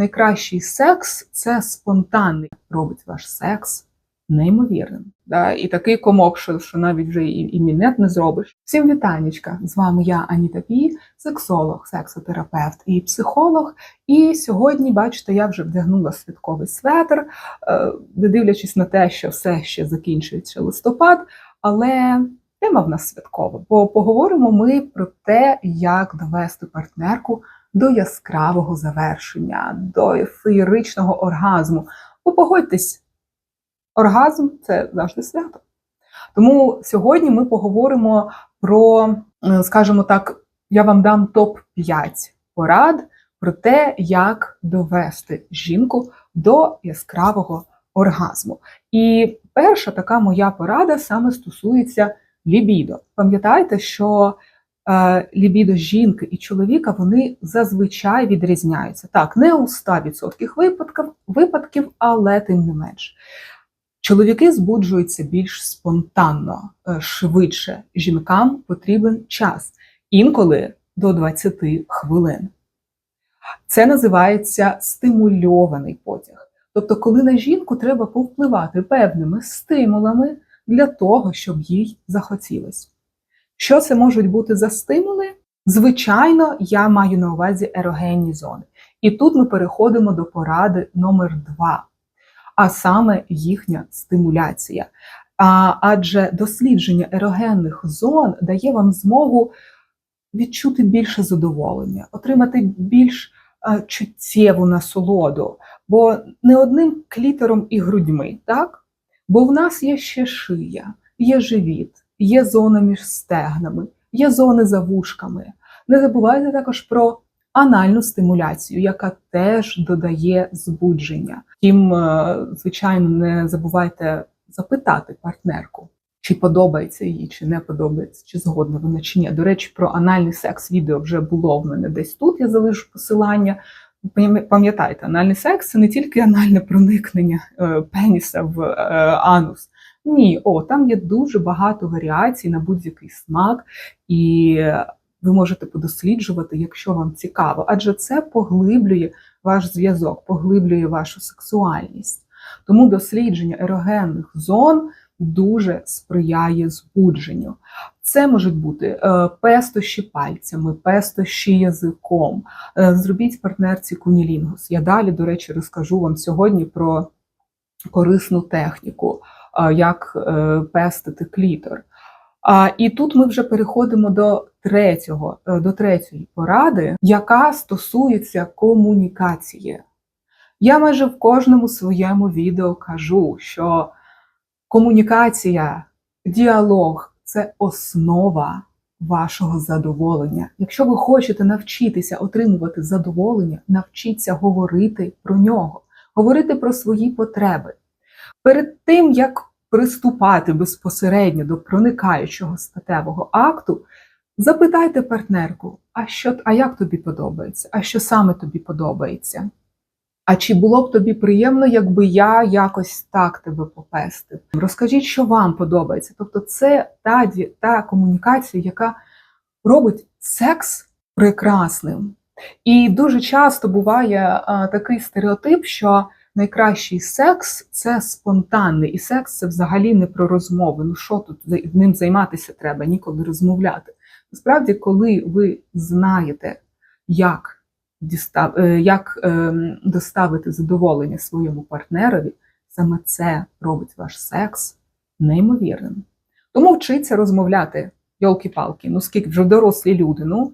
найкращий секс це спонтанний. Робить ваш секс неймовірним. Да? І такий комок, що, що навіть вже і, і мінет не зробиш. Всім вітанечка! З вами я Аніта Пі, сексолог, сексотерапевт і психолог. І сьогодні, бачите, я вже вдягнула святковий светр, е, не дивлячись на те, що все ще закінчується листопад, але тема в нас святкова. Бо поговоримо ми про те, як довести партнерку до яскравого завершення, до феєричного оргазму. Бо погодьтесь, оргазм це завжди свято. Тому сьогодні ми поговоримо про, е, скажімо так, я вам дам топ-5 порад про те, як довести жінку до яскравого оргазму. І перша така моя порада саме стосується лібідо. Пам'ятайте, що лібідо жінки і чоловіка вони зазвичай відрізняються. Так, не у 100% випадків, випадків, але тим не менш. Чоловіки збуджуються більш спонтанно, е, швидше. Жінкам потрібен час, інколи до 20 хвилин. Це називається стимульований потяг. Тобто, коли на жінку треба повпливати певними стимулами для того, щоб їй захотілося. Що це можуть бути за стимули? Звичайно, я маю на увазі ерогенні зони. І тут ми переходимо до поради номер 2 а саме їхня стимуляція. А, Адже дослідження ерогенних зон дає вам змогу відчути більше задоволення, отримати більш а, чуттєву насолоду, бо не одним клітором і грудьми, так? Бо в нас є ще шия, є живіт, є зона між стегнами, є зони за вушками. Не забувайте також про анальну стимуляцію, яка теж додає збудження. Втім, е, звичайно, не забувайте запитати партнерку, чи подобається їй, чи не подобається, чи згодна вона чи ні. До речі, про анальний секс відео вже було в мене десь тут. Я залишу посилання. Пам'ятайте, анальний секс це не тільки анальне проникнення е, пеніса в е, анус. Ні, о, там є дуже багато варіацій на будь-який смак, і ви можете подосліджувати, якщо вам цікаво, адже це поглиблює ваш зв'язок, поглиблює вашу сексуальність. Тому дослідження ерогенних зон дуже сприяє збудженню. Це можуть бути е, пестощі пальцями, пестощі язиком. Е, зробіть партнерці кунілінгус. Я далі, до речі, розкажу вам сьогодні про корисну техніку, як пестити клітор. А, І тут ми вже переходимо до третього, е, до третьої поради, яка стосується комунікації. Я майже в кожному своєму відео кажу, що комунікація, діалог це основа вашого задоволення. Якщо ви хочете навчитися отримувати задоволення, навчіться говорити про нього, говорити про свої потреби. Перед тим, як приступати безпосередньо до проникаючого статевого акту, запитайте партнерку, а що, а як тобі подобається? А що саме тобі подобається? А чи було б тобі приємно, якби я якось так тебе попестив? Розкажіть, що вам подобається. Тобто, це та, та комунікація, яка робить секс прекрасним. І дуже часто буває а, такий стереотип, що найкращий секс це спонтанний, і секс це взагалі не про розмови. Ну що тут ним займатися треба, ніколи розмовляти. Насправді, коли ви знаєте, як дістав, е, як ем, доставити задоволення своєму партнерові, саме це робить ваш секс неймовірним. Тому вчиться розмовляти, йолки-палки, ну скільки вже дорослі люди. ну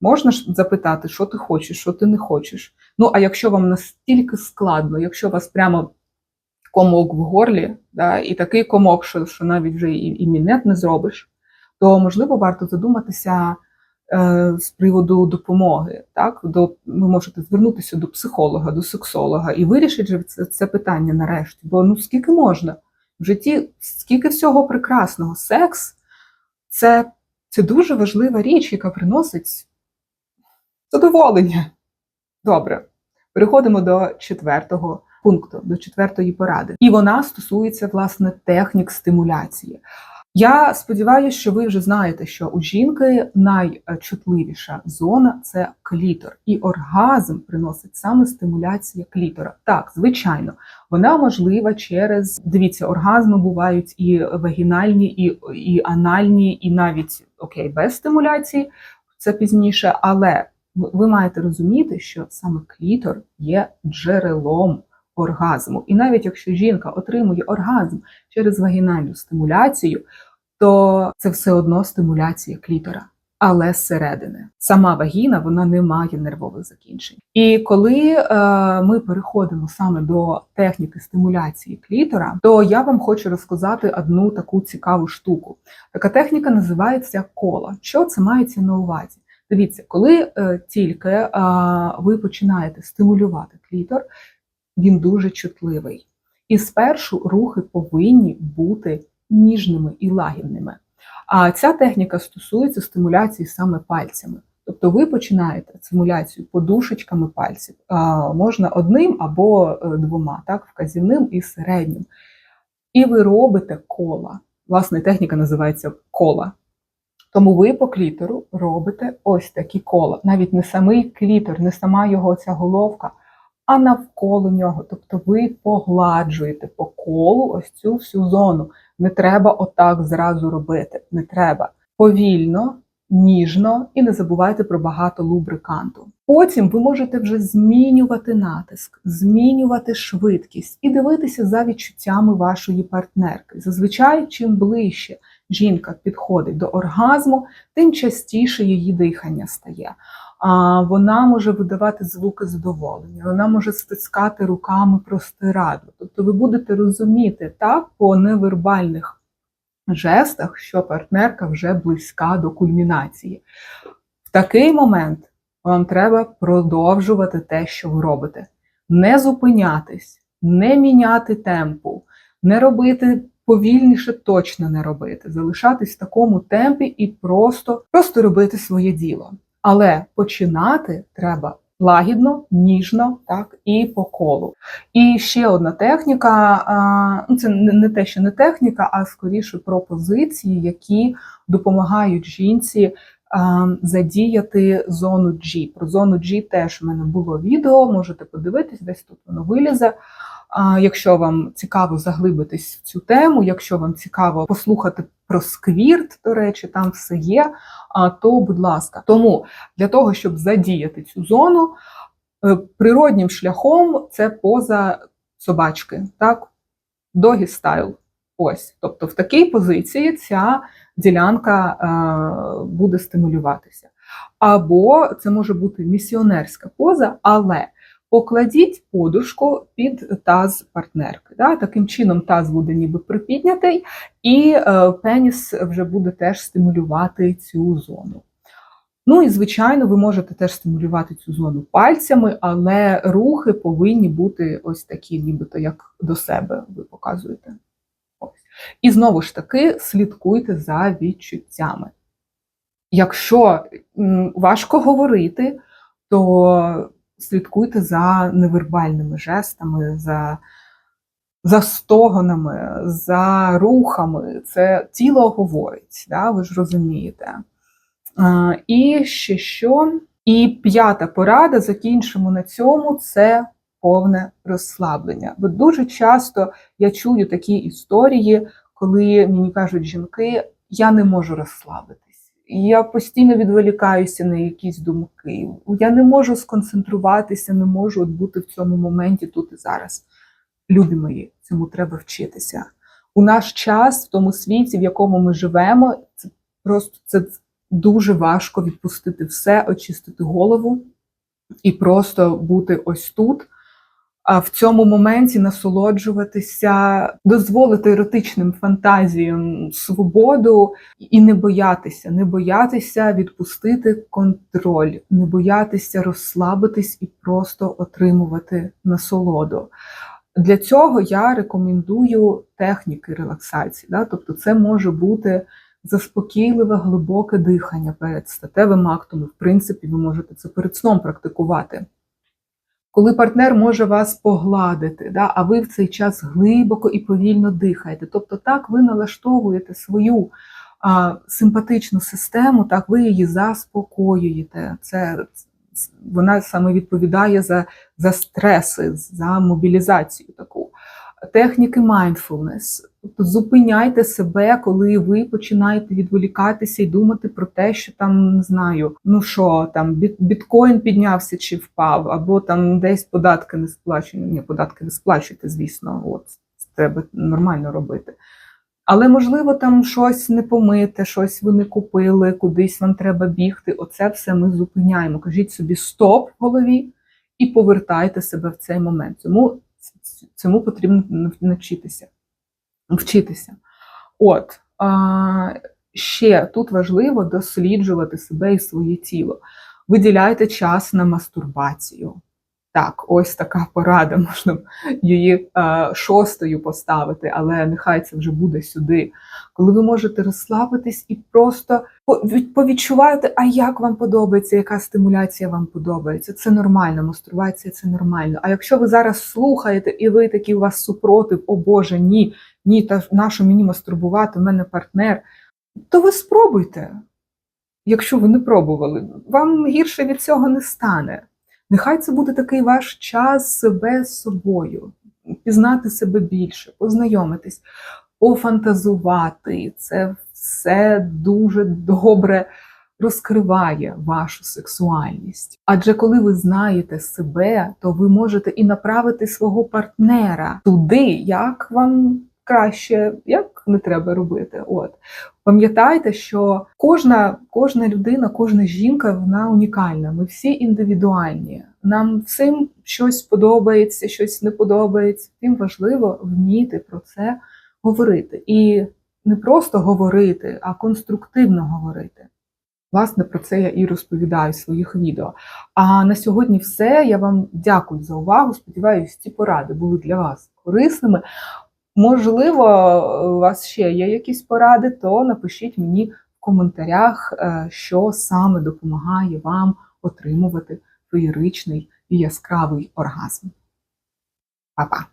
Можна ж запитати, що ти хочеш, що ти не хочеш. Ну, а якщо вам настільки складно, якщо у вас прямо комок в горлі, да, і такий комок, що що навіть вже і, і мінет не зробиш, то можливо варто задуматися е, з приводу допомоги. Так? До, Ви можете звернутися до психолога, до сексолога і вирішити це, це питання нарешті. Бо ну скільки можна? В житті скільки всього прекрасного. Секс це, це дуже важлива річ, яка приносить. Задоволення. Добре. Переходимо до четвертого пункту, до четвертої поради. І вона стосується, власне, технік стимуляції. Я сподіваюся, що ви вже знаєте, що у жінки найчутливіша зона це клітор, і оргазм приносить саме стимуляція клітора. Так, звичайно, вона можлива через дивіться, оргазми бувають і вагінальні, і, і анальні, і навіть окей, без стимуляції. Це пізніше, але ви маєте розуміти, що саме клітор є джерелом оргазму. І навіть якщо жінка отримує оргазм через вагінальну стимуляцію, то це все одно стимуляція клітора. Але зсередини сама вагіна вона не має нервових закінчень. І коли е, ми переходимо саме до техніки стимуляції клітора, то я вам хочу розказати одну таку цікаву штуку. Така техніка називається кола. Що це мається на увазі? Дивіться, коли е, тільки ви починаєте стимулювати клітор, він дуже чутливий. І спершу рухи повинні бути ніжними і лагідними. А ця техніка стосується стимуляції саме пальцями. Тобто ви починаєте стимуляцію подушечками пальців, а, можна одним або е, двома, так, вказівним і середнім. І ви робите кола. Власне, техніка називається кола. Тому ви по клітору робите ось такі кола. Навіть не самий клітор, не сама його ця головка, а навколо нього. Тобто ви погладжуєте по колу ось цю всю зону. Не треба отак зразу робити. Не треба. Повільно, ніжно і не забувайте про багато лубриканту. Потім ви можете вже змінювати натиск, змінювати швидкість і дивитися за відчуттями вашої партнерки. Зазвичай, чим ближче жінка підходить до оргазму, тим частіше її дихання стає. А вона може видавати звуки задоволення, вона може стискати руками простирадло. Тобто ви будете розуміти так по невербальних жестах, що партнерка вже близька до кульмінації. В такий момент вам треба продовжувати те, що ви робите. Не зупинятись, не міняти темпу, не робити повільніше, точно не робити, залишатись в такому темпі і просто, просто робити своє діло. Але починати треба лагідно, ніжно, так і по колу. І ще одна техніка. Ну це не те, що не техніка, а скоріше пропозиції, які допомагають жінці. Задіяти зону G. Про зону G теж у мене було відео, можете подивитись, десь тут воно вилізе. Якщо вам цікаво заглибитись в цю тему, якщо вам цікаво послухати про сквірт, до речі, там все є, то будь ласка. Тому для того, щоб задіяти цю зону, е, природнім шляхом це поза собачки, так? Догі стайл. Ось. Тобто в такій позиції ця ділянка е, буде стимулюватися. Або це може бути місіонерська поза, але Покладіть подушку під таз партнерки. Да? Таким чином таз буде ніби припіднятий, і е, пеніс вже буде теж стимулювати цю зону. Ну і, звичайно, ви можете теж стимулювати цю зону пальцями, але рухи повинні бути ось такі, нібито як до себе ви показуєте. Ось. І знову ж таки слідкуйте за відчуттями. Якщо важко говорити, то слідкуйте за невербальними жестами, за за стогонами, за рухами. Це тіло говорить, да, ви ж розумієте. І ще що? І п'ята порада, закінчимо на цьому, це повне розслаблення. Бо дуже часто я чую такі історії, коли мені кажуть жінки, я не можу розслабити я постійно відволікаюся на якісь думки. Я не можу сконцентруватися, не можу от бути в цьому моменті тут і зараз. Любі мої, цьому треба вчитися. У наш час, в тому світі, в якому ми живемо, це просто це дуже важко відпустити все, очистити голову і просто бути ось тут в цьому моменті насолоджуватися, дозволити еротичним фантазіям свободу і не боятися, не боятися відпустити контроль, не боятися розслабитись і просто отримувати насолоду. Для цього я рекомендую техніки релаксації. Да? Тобто, це може бути заспокійливе, глибоке дихання перед статевим актом. В принципі, ви можете це перед сном практикувати коли партнер може вас погладити, да, а ви в цей час глибоко і повільно дихаєте. Тобто, так ви налаштовуєте свою а, симпатичну систему, так ви її заспокоюєте. Це вона саме відповідає за, за стреси, за мобілізацію таку. Техніки mindfulness. Тобто зупиняйте себе, коли ви починаєте відволікатися і думати про те, що там не знаю, ну що там біткоін піднявся чи впав, або там десь податки не сплачені. Ні, податки не сплачуєте, звісно, от треба нормально робити. Але можливо там щось не помите, щось ви не купили, кудись вам треба бігти. Оце все ми зупиняємо. Кажіть собі стоп в голові і повертайте себе в цей момент. Цьому, цьому потрібно навчитися. Вчитися. От а, ще тут важливо досліджувати себе і своє тіло. Виділяйте час на мастурбацію. Так, ось така порада, можна її е, шостою поставити, але нехай це вже буде сюди. Коли ви можете розслабитись і просто по- від- повідчуваєте, а як вам подобається, яка стимуляція вам подобається. Це нормально, мастурбація це нормально. А якщо ви зараз слухаєте і ви такі у вас супротив, о Боже, ні, ні, та нащо мені мастурбувати, у мене партнер, то ви спробуйте. Якщо ви не пробували, вам гірше від цього не стане. Нехай це буде такий ваш час себе з собою, пізнати себе більше, познайомитись, пофантазувати. Це все дуже добре розкриває вашу сексуальність. Адже коли ви знаєте себе, то ви можете і направити свого партнера туди, як вам краще, як не треба робити. От. Пам'ятайте, що кожна, кожна людина, кожна жінка вона унікальна. Ми всі індивідуальні. Нам всім щось подобається, щось не подобається. Тим важливо вміти про це говорити. І не просто говорити, а конструктивно говорити. Власне, про це я і розповідаю в своїх відео. А на сьогодні все. Я вам дякую за увагу. Сподіваюсь, ці поради були для вас корисними. Можливо, у вас ще є якісь поради, то напишіть мені в коментарях, е, що саме допомагає вам отримувати феєричний і яскравий оргазм. Па-па!